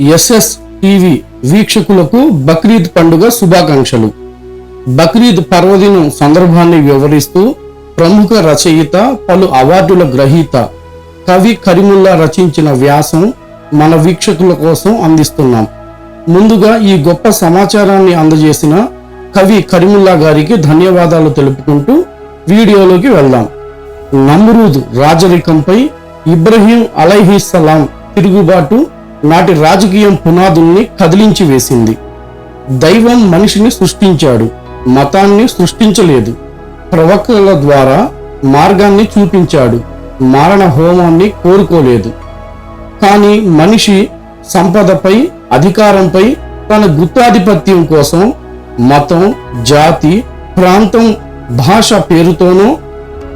SS TV వీక్షకులకు బక్రీద్ పండుగ శుభాకాంక్షలు. బక్రీద్ పర్వదినం సందర్భాన్ని వివరిస్తూ ప్రముఖ రచయిత పలు అవార్డుల గ్రహీత కవి కరిముల్లా రచించిన వ్యాసం మన వీక్షకుల కోసం అందిస్తున్నాం. ముందుగా ఈ గొప్ప సమాచారాన్ని అందజేసిన కవి కరిముల్లా గారికి ధన్యవాదాలు తెలుపుకుంటూ వీడియోలోకి వెళ్దాం. నమ్రూద్ రాజరికంపై ఇబ్రహీం అలైహిస్సలాం తిరుగుబాటు నాటి రాజకీయం పునాదుల్ని కదిలించి వేసింది. దైవం మనిషిని సృష్టించాడు మతాన్ని సృష్టించలేదు. ప్రవక్తల ద్వారా మార్గాన్ని చూపించాడు మారణ హోమాన్ని కోరుకోలేదు. కానీ మనిషి సంపదపై అధికారంపై తన గుత్తాధిపత్యం కోసం మతం జాతి ప్రాంతం భాష పేరుతోనూ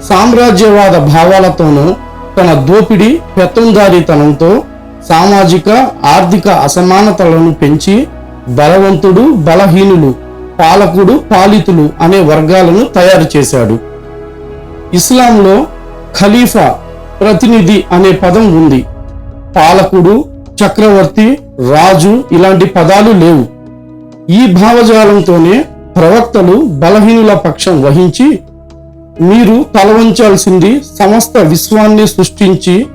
సామ్రాజ్యవాద భావాలతోనూ తన దోపిడీ పెత్తందారీతనంతో సామాజిక ఆర్థిక అసమానతలను పెంచి బలవంతుడు బలహీనులు పాలకుడు పాలితులు అనే వర్గాలను తయారు చేశాడు. ఇస్లాంలో ఖలీఫా ప్రతినిధి అనే పదం ఉంది. పాలకుడు చక్రవర్తి రాజు ఇలాంటి పదాలు లేవు. ఈ భావజాలంతోనే ప్రవక్తలు బలహీనుల పక్షం వహించి మీరు తలవంచాల్సింది సమస్త విశ్వాన్ని సృష్టించి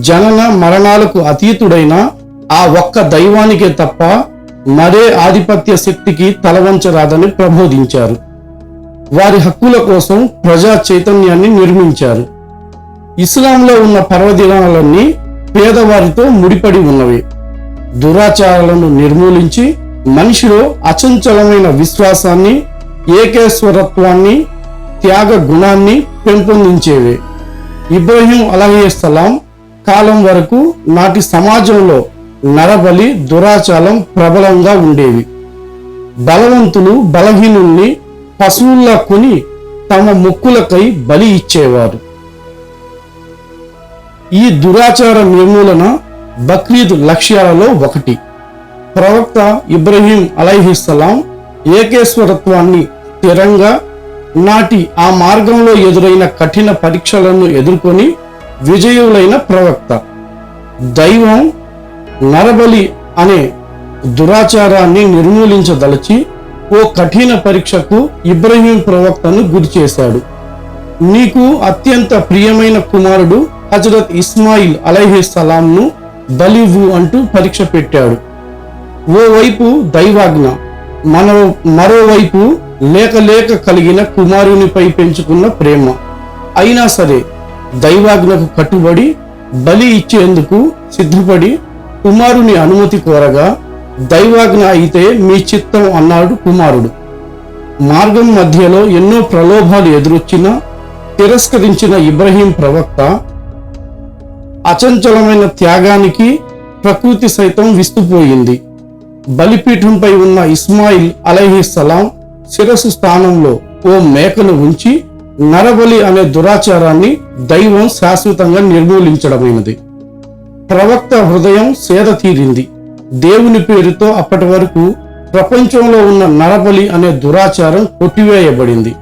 జనన మరణాలకు అతీతుడైన ఆ ఒక్క దైవానికే తప్ప మరే ఆధిపత్య శక్తికి తలవంచరాదని ప్రబోధించారు. వారి హక్కుల కోసం ప్రజా చైతన్యాన్ని నిర్మించారు. ఇస్లాంలో ఉన్న పర్వదినాలన్నీ పేదవారితో ముడిపడి ఉన్నవి. దురాచారాలను నిర్మూలించి మనిషిలో అచంచలమైన విశ్వాసాన్ని ఏకేశ్వరత్వాన్ని త్యాగ గుణాన్ని పెంపొందించేవి. ఇబ్రాహీం అలహీస్లాం కాలం వరకు నాటి సమాజంలో నరబలి దురాచారం ప్రబలంగా ఉండేవి. బలవంతులు బలహీనుల్ని పశువుల్లా కొని తమ మొక్కులకై బలి ఇచ్చేవారు. ఈ దురాచార నిర్మూలన బక్రీద్ లక్ష్యాలలో ఒకటి. ప్రవక్త ఇబ్రహీం అలైహిస్సలాం ఏకేశ్వరత్వాన్ని స్థిరంగా నాటి ఆ మార్గంలో ఎదురైన కఠిన పరీక్షలను ఎదుర్కొని విజయులైన ప్రవక్త. దైవం నరబలి అనే దురాచారాన్ని నిర్మూలించదలచి ఓ కఠిన పరీక్షకు ఇబ్రహీం ప్రవక్తను గురి చేశాడు. నీకు అత్యంత ప్రియమైన కుమారుడు హజరత్ ఇస్మాయిల్ అలైహిస్సలాంను బలివు అంటూ పరీక్ష పెట్టాడు. ఓవైపు దైవాజ్ఞ మన మరోవైపు లేక లేక కలిగిన కుమారునిపై పెంచుకున్న ప్రేమ. అయినా సరే దైవాజ్ఞకు కట్టుబడి బలి ఇచ్చేందుకు సిద్ధపడి కుమారుని అనుమతి కోరగా దైవాజ్ఞ అయితే మీ చిత్తం అన్నాడు కుమారుడు. మార్గం మధ్యలో ఎన్నో ప్రలోభాలు ఎదురొచ్చినా తిరస్కరించిన ఇబ్రహీం ప్రవక్త అచంచలమైన త్యాగానికి ప్రకృతి సైతం విస్తుపోయింది. బలిపీఠంపై ఉన్న ఇస్మాయిల్ అలైహిస్సలాం శిరస్సు స్థానంలో ఓ మేకను ఉంచి నరబలి అనే దురాచారాన్ని దైవం శాశ్వతంగా నిర్మూలించడమైనది. ప్రవక్త హృదయం సేద తీరింది. దేవుని పేరుతో అప్పటి వరకు ప్రపంచంలో ఉన్న నరబలి అనే దురాచారం కొట్టివేయబడింది.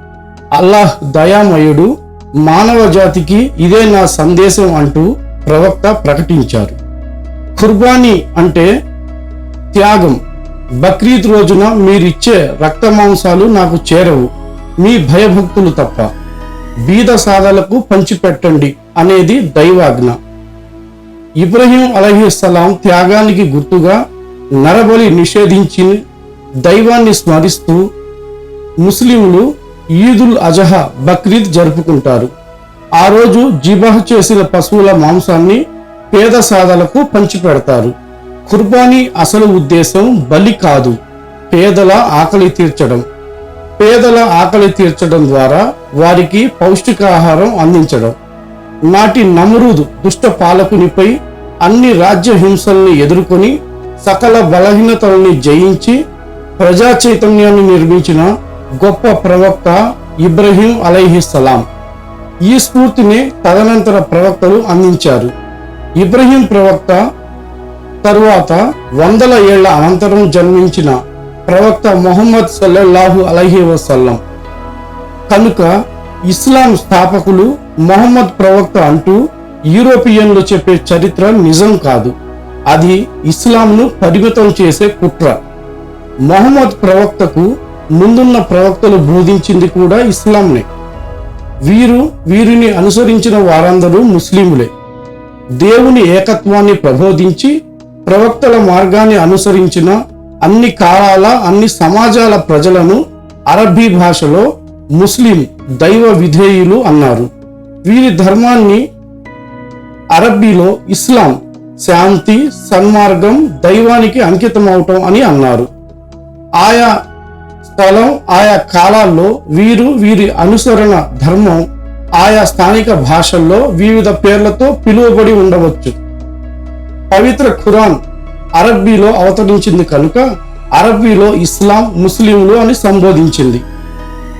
అల్లాహ్ దయామయుడు మానవ జాతికి ఇదే నా సందేశం అంటూ ప్రవక్త ప్రకటించారు. ఖుర్బానీ అంటే త్యాగం. బక్రీద్ రోజున మీరిచ్చే రక్త మాంసాలు నాకు చేరవు. మీ భయభక్తులు తప్ప. బీద సాధలకు పంచిపెట్టండి అనేది దైవాజ్ఞ. ఇబ్రహీం అలహిస్సలాం త్యాగానికి గుర్తుగా నరబలి నిషేధించి దైవాన్ని స్మరిస్తూ ముస్లింలు ఈదుల్ అజహా బక్రీద్ జరుపుకుంటారు. ఆ రోజు జిబాహ్ చేసిన పశువుల మాంసాన్ని పేద సాధలకు పంచిపెడతారు. కుర్బానీ అసలు ఉద్దేశం బలి కాదు పేదల ఆకలి తీర్చడం. పేదల ఆకలి తీర్చడం ద్వారా వారికి పౌష్టికాహారం అందించడం. నాటి నమరుదు దుష్ట పాలకునిపై అన్ని రాజ్య హింసల్ని ఎదుర్కొని సకల బలహీనతల్ని జయించి ప్రజా చైతన్యాన్ని నిర్మించిన గొప్ప ప్రవక్త ఇబ్రహీం అలైహిస్సలాం ఈ స్ఫూర్తిని తదనంతర ప్రవక్తలు అందించారు. ఇబ్రహీం ప్రవక్త తరువాత వందల ఏళ్ళ అనంతరం జన్మించిన ప్రవక్త మొహమ్మద్ సల్లల్లాహు అలహి వసల్లం. కనుక ఇస్లాం స్థాపకులు మొహమ్మద్ ప్రవక్త అంటూ యూరోపియన్లు చెప్పే చరిత్ర నిజం కాదు. అది ఇస్లాంను పరిమితం చేసే కుట్ర. మొహమ్మద్ ప్రవక్తకు ముందున్న ప్రవక్తలు బోధించింది కూడా ఇస్లాంనే. వీరు వీరిని అనుసరించిన వారందరూ ముస్లింలే. దేవుని ఏకత్వాన్ని ప్రబోధించి ప్రవక్తల మార్గాన్ని అనుసరించిన అన్ని కాలాల అన్ని సమాజాల ప్రజలను అరబ్బీ భాషలో ముస్లిం దైవ విధేయులు అన్నారు. వీరి ధర్మాన్ని అరబ్బీలో ఇస్లాం శాంతి సన్మార్గం దైవానికి అంకితమవటం అని అన్నారు. ఆయా స్థలం ఆయా కాలాల్లో వీరు వీరి అనుసరణ ధర్మం ఆయా స్థానిక భాషల్లో వివిధ పేర్లతో పిలువబడి ఉండవచ్చు. పవిత్ర ఖురాన్ అరబ్బీలో అవతరించింది కనుక అరబ్బీలో ఇస్లాం ముస్లింలు అని సంబోధించింది.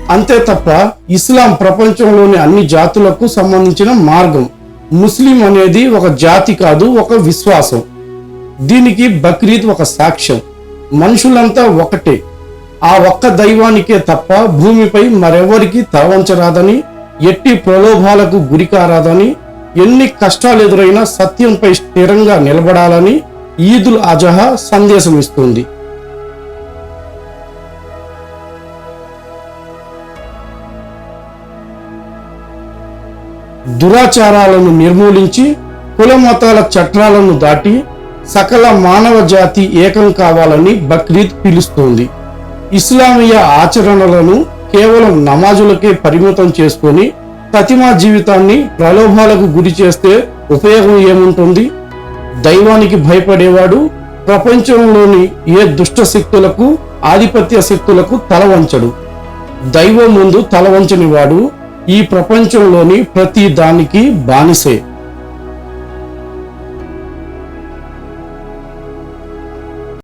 అంతే తప్ప ఇస్లాం ప్రపంచంలోని అన్ని జాతులకు సంబంధించిన మార్గం ముస్లిం అనేది ఒక జాతి కాదు ఒక విశ్వాసం. దీనికి బక్రీద్ ఒక సాక్ష్యం. మనుషులంతా ఒకటే. ఆ ఒక్క దైవానికే తప్ప భూమిపై మరెవరికి తరవంచరాదని ఎట్టి ప్రలోభాలకు గురికారాదని ఎన్ని కష్టాలు ఎదురైనా సత్యంపై స్థిరంగా నిలబడాలని ఈదుల్ అజహా సందేశం ఇస్తుంది. దురాచారాలను నిర్మూలించి కుల మతాల చట్టాలను దాటి సకల మానవ జాతి ఏకం కావాలని బక్రీద్ పిలుస్తోంది. ఇస్లామీయ ఆచరణలను కేవలం నమాజులకే పరిమితం చేసుకొని ప్రతిమా జీవితాన్ని ప్రలోభాలకు గురి చేస్తే ఉపయోగం ఏముంటుంది? దైవానికి భయపడేవాడు ప్రపంచంలోని ఏ దుష్ట శక్తులకు ఆధిపత్య శక్తులకు తలవంచడు దైవం ముందు తలవంచనివాడు ఈ ప్రపంచంలోని ప్రతి దానికి బానిసే.